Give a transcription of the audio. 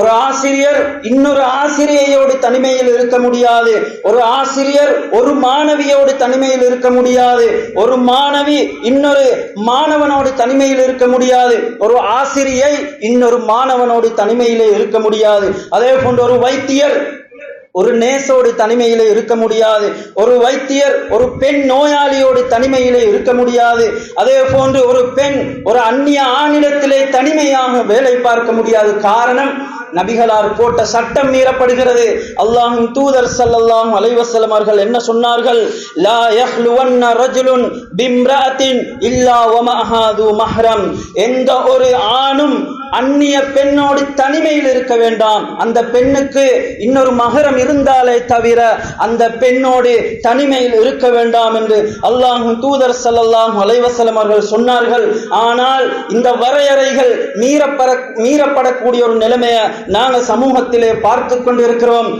ஒரு ஆசிரியர் இன்னொரு ஆசிரியையோடு தனிமையில் இருக்க முடியாது. ஒரு ஆசிரியர் ஒரு மாணவியோடு தனிமையில் இருக்க முடியாது. ஒரு மாணவி இன்னொரு மாணவனோடு தனிமையில் இருக்க முடியாது. ஒரு ஆசிரியை இன்னொரு மாணவனோடு தனிமையிலே இருக்க முடியாது. அதே போன்று ஒரு வைத்தியர் ஒரு நேசோடு தனிமையிலே இருக்க முடியாது. ஒரு வைத்தியர் ஒரு பெண் நோயாளியோடு தனிமையிலே இருக்க முடியாது. அதே போன்று ஒரு பெண் ஒரு அந்நிய ஆணிடத்திலே தனிமையாக வேலை பார்க்க முடியாது. காரணம் நபிகளார் போட்ட சட்டம் மீறப்படுகிறது. அல்லாஹின் தூதர் ஸல்லல்லாஹு அலைஹி வஸல்லம் அவர்கள் என்ன சொன்னார்கள்? லா யஹ்லுவன்ன ரஜுலுன் பிம்ராத்தின் இல்லா வமஹாது மஹ்ரம். எந்த ஒரு ஆணும் அந்நிய பெண்ணோடு தனிமையில் இருக்க வேண்டாம். அந்த பெண்ணுக்கு இன்னொரு மகரம் இருந்தாலே தவிர அந்த பெண்ணோடு தனிமையில் இருக்க வேண்டாம் என்று அல்லாஹு தூதர் சல்லாஹ் அலைவசலம் அவர்கள் சொன்னார்கள். ஆனால் இந்த வரையறைகள் மீறப்பட மீறப்படக்கூடிய ஒரு நிலைமையை நாங்கள் சமூகத்திலே பார்த்து கொண்டிருக்கிறோம்.